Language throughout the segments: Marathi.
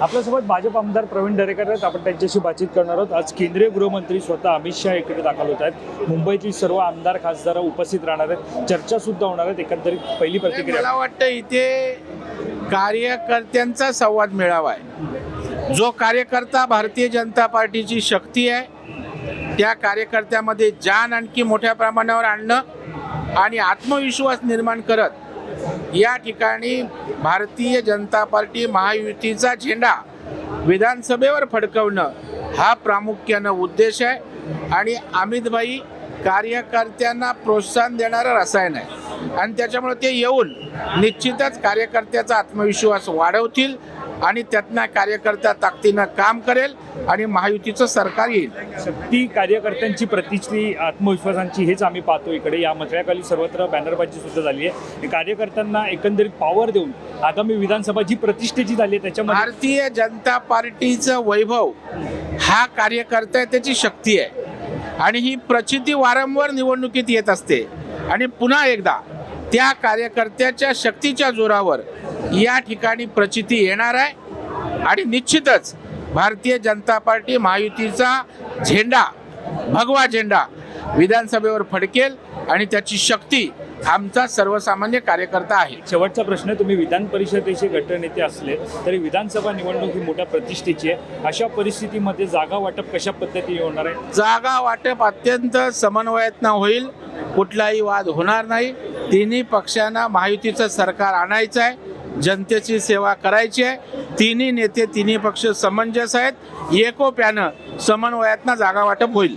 आपल्यासोबत भाजप आमदार प्रवीण दरेकर आहेत. आपण त्यांच्याशी बातचीत करणार आहोत. आज केंद्रीय गृहमंत्री स्वतः अमित शहा इकडे दाखल होत आहेत. मुंबईतील सर्व आमदार खासदार उपस्थित राहणार आहेत. चर्चा सुद्धा होणार आहेत एकंदरीत पहिली प्रतिक्रिया. मला वाटतं इथे कार्यकर्त्यांचा संवाद मेळावा आहे. जो कार्यकर्ता भारतीय जनता पार्टीची शक्ती आहे त्या कार्यकर्त्यामध्ये जान आणखी मोठ्या प्रमाणावर आणणं आणि आत्मविश्वास निर्माण करत या ठिकाणी भारतीय जनता पार्टी महायुतीचा झेंडा विधानसभेवर फडकवणं हा प्रामुख्यानं उद्देश आहे. आणि अमितभाई कार्यकर्त्यांना प्रोत्साहन देणारं रसायन आहे. आणि त्याच्यामुळे ते येऊन निश्चितच कार्यकर्त्याचा आत्मविश्वास वाढवतील आणि त्यातनं कार्यकर्ता ताकदीनं काम करेल आणि महायुतीचं सरकार येईल. शक्ती कार्यकर्त्यांची प्रतिष्ठी आत्मविश्वासांची हेच आम्ही पाहतो इकडे. या मथळ्याखाली सर्वत्र बॅनरबाजी सुद्धा झाली आहे. कार्यकर्त्यांना एकंदरीत पॉवर देऊन आगामी विधानसभा जी प्रतिष्ठेची झाली आहे त्याच्यामध्ये भारतीय जनता पार्टीचं वैभव हा कार्यकर्ता आहे त्याची शक्ती आहे. आणि ही प्रचिती वारंवार निवडणुकीत येत असते. आणि पुन्हा एकदा त्या कार्यकर्त्याच्या शक्तीच्या जोरावर या ठिकाणी प्रचिती येणार आहे. आणि निश्चितच भारतीय जनता पार्टी महायुतीचा झेंडा भगवा झेंडा विधानसभेवर फडकेल आणि त्याची शक्ती आमचा सर्वसामान्य कार्यकर्ता आहे. शेवटचा प्रश्न तुम्ही विधान परिषदेचे गटनेते असले तरी विधानसभा निवडणूक ही मोठ्या प्रतिष्ठेची आहे. अशा परिस्थितीमध्ये जागा वाटप कशा पद्धतीने होणार आहे? जागा वाटप अत्यंत समन्वयातनं होईल. कुठलाही वाद होणार नाही. तिन्ही पक्षांना महायुतीचं सरकार आणायचं आहे जनतेची सेवा करायची आहे. तिन्ही नेते तिन्ही पक्ष समंजस आहेत. एकोप्यानं समन्वयातनं जागा वाटप होईल.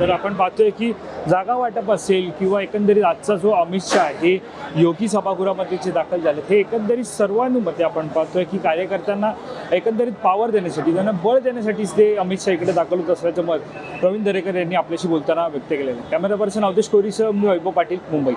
तर आपण पाहतोय की जागा वाटप असेल किंवा एकंदरीत आजचा जो अमित शहा हे योगी सभागृहामध्ये जे दाखल झाले हे एकंदरीत सर्वानुमते आपण पाहतोय की कार्यकर्त्यांना एकंदरीत पॉवर देण्यासाठी त्यांना बळ देण्यासाठीच ते अमित शहा इकडे दाखल होत असल्याचं मत प्रवीण दरेकर यांनी आपल्याशी बोलताना व्यक्त केलेलं आहे. कॅमेरा पर्सन अवधेश कोरीसह मी वैभव पाटील मुंबई.